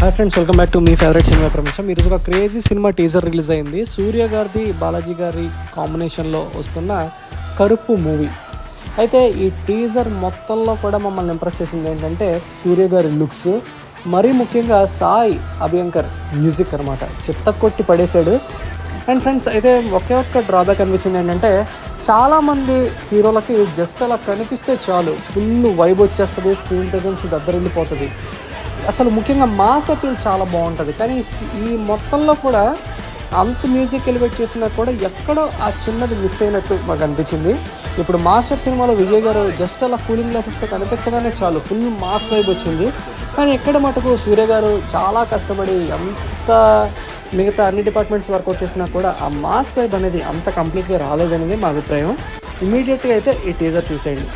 Hi friends welcome back to me favourite cinema ప్రపంచం ఈరోజు ఒక క్రేజీ సినిమా టీజర్ రిలీజ్ అయింది. సూర్య గారిది బాలాజీ గారి కాంబినేషన్లో వస్తున్న కరుపు మూవీ అయితే ఈ టీజర్ మొత్తంలో కూడా మమ్మల్ని ఇంప్రెస్ చేసింది ఏంటంటే సూర్య గారి లుక్స్ మరీ ముఖ్యంగా సాయి అభ్యంకర్ మ్యూజిక్ అనమాట చిత్త కొట్టి పడేశాడు. అండ్ ఫ్రెండ్స్ అయితే ఒకే ఒక్క డ్రాబ్యాక్ అనిపించింది ఏంటంటే చాలామంది హీరోలకి జస్ట్ అలా కనిపిస్తే చాలు. ఫుల్ వైబ్ వచ్చేస్తుంది స్క్రీన్ ప్రెజెన్స్ దగ్గరెళ్ళిపోతుంది అసలు ముఖ్యంగా మాస్ అపీల్ చాలా బాగుంటుంది. కానీ ఈ మొత్తంలో కూడా అంత మ్యూజిక్ ఎలివేట్ చేసినా కూడా ఎక్కడో ఆ చిన్నది మిస్ అయినట్టు మాకు అనిపించింది. ఇప్పుడు మాస్టర్ సినిమాలో విజయ్ గారు జస్ట్ అలా కూలింగ్ గ్లాసెస్తో కనిపించగానే చాలు ఫుల్ మాస్ వైబ్ వచ్చింది. కానీ ఎక్కడ మటుకు సూర్య గారు చాలా కష్టపడి ఎంత మిగతా అన్ని డిపార్ట్మెంట్స్ వర్క్ వచ్చేసినా కూడా ఆ మాస్ వైబ్ అనేది అంత కంప్లీట్గా రాలేదనేది మా అభిప్రాయం. ఇమీడియట్గా అయితే ఈ టీజర్ చూసేయండి.